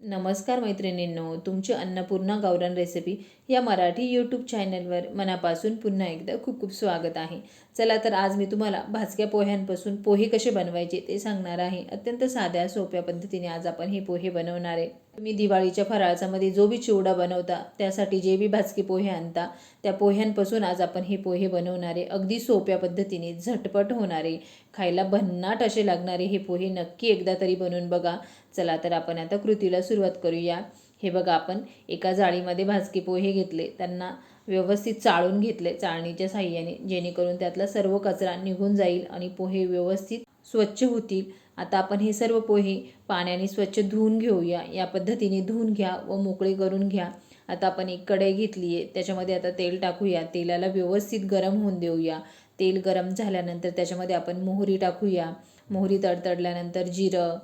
नमस्कार मैत्रिणींनो तुमची अन्नपूर्णा गावरान रेसिपी या मराठी यूट्यूब चॅनलवर मनापासून पुन्हा एकदा खूप खूप स्वागत आहे. चला तर आज मी तुम्हाला भाजक्या पोह्यांपासून पोहे कसे बनवायचे ते सांगणार आहे. अत्यंत साध्या सोप्या पद्धतीने आज आपण हे पोहे बनवणार आहे. तुम्ही दिवाळीच्या फराळाचामध्ये जो बी चिवडा बनवता त्यासाठी जे बी भाजके पोहे आणता त्या पोह्यांपासून आज आपण हे पोहे बनवणारे अगदी सोप्या पद्धतीने झटपट होणारे खायला भन्नाट असे लागणारे हे पोहे नक्की एकदा तरी बनवून बघा. चला तर आपण आता कृतीला सुरुवात करूया. हे बघा आपण एका जाळीमध्ये भाजके पोहे घेतले. त्यांना व्यवस्थित चाळून घेतले चाळणीच्या साह्याने जेणेकरून त्यातला सर्व कचरा निघून जाईल आणि पोहे व्यवस्थित स्वच्छ होतील. आता आपण हे सर्व पोहे पाण्याने स्वच्छ धुवून घेऊया. या पद्धतीने धुवून घ्या व मोकळे करून घ्या. आता आपण एक कढई घेतली आहे. त्याच्यामध्ये आता तेल टाकूया. तेलाला व्यवस्थित गरम होऊन देऊया. तेल गरम झाल्यानंतर त्याच्यामध्ये आपण मोहरी टाकूया. मोहरी तडतडल्यानंतर जिरं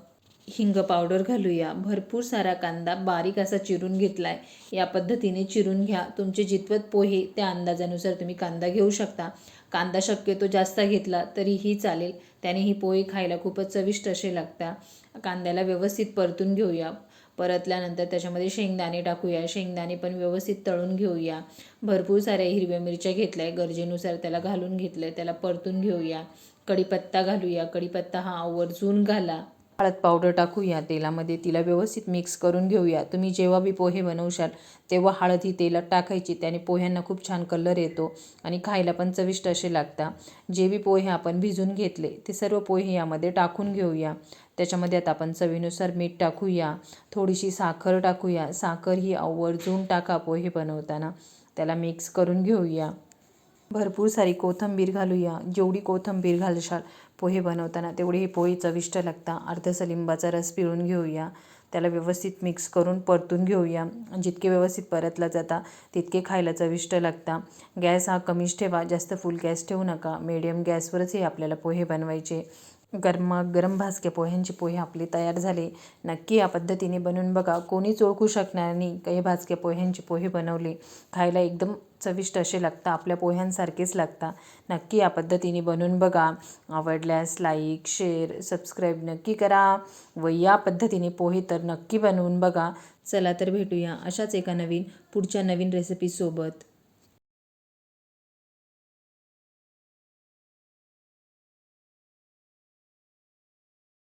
हिंग पावडर घालूया. भरपूर सारा कांदा बारीक असा चिरून घेतला आहे या पद्धतीने चिरून घ्या. तुमचे जितवत पोहे त्या अंदाजानुसार तुम्ही कांदा घेऊ शकता. कांदा शक्यतो जास्त घेतला तरीही चालेल. त्याने ही पोहे खायला खूपच चविष्ट असे लागतात कांद्याला व्यवस्थित परतून घेऊया. परतल्यानंतर त्याच्यामध्ये शेंगदाणे टाकूया. शेंगदाणे पण व्यवस्थित तळून घेऊया. भरपूर साऱ्या हिरव्या मिरच्या घेतल्या. आहे गरजेनुसार त्याला घालून घेतलं आहे त्याला परतून घेऊया. कढीपत्ता घालूया. कढीपत्ता हा आवर्जून घाला. हळद पावडर टाकूया तेलामध्ये तिला व्यवस्थित मिक्स करून घेऊया. तुम्ही जेव्हा बी पोहे बनवशाल तेव्हा हळद ही तेलात टाकायची त्याने पोह्यांना खूप छान कलर येतो आणि खायला पण चविष्ट असे लागतात जे बी पोहे आपण भिजून घेतले ते सर्व पोहे यामध्ये टाकून घेऊया. त्याच्यामध्ये आता आपण चवीनुसार मीठ टाकूया थोडीशी साखर टाकूया. साखर ही आवर्जून टाका पोहे बनवताना. त्याला मिक्स करून घेऊया. भरपूर सारी कोथंबीर घालूया जेवढी कोथंबीर घालशाल पोहे बनवताना तेवढे हे पोहे चविष्ट लागतात अर्धसा लिंबाचा रस पिळून घेऊया त्याला व्यवस्थित मिक्स करून परतून घेऊया जितके व्यवस्थित परतला जाता तितके खायला चविष्ट लागता. गॅस हा कमीच ठेवा. जास्त फुल गॅस ठेवू नका. मिडियम गॅसवरच हे आपल्याला पोहे बनवायचे. गरमा गरम भाजके पोह्यांचे पोहे आपले तयार झाले. नक्की या पद्धतीने बनवून बघा. कोणीच ओळखू शकणार नाही काही भाजके पोह्यांचे पोहे बनवले. खायला एकदम चविष्ट असे लागतात आपल्या पोह्यांसारखेच लागतात. नक्की या पद्धतीने बनवून बघा. आवडल्यास लाईक शेअर सबस्क्राईब नक्की करा व या पद्धतीने पोहे तर नक्की बनवून बघा. चला तर भेटूया अशाच एका नवीन पुढच्या नवीन रेसिपीसोबत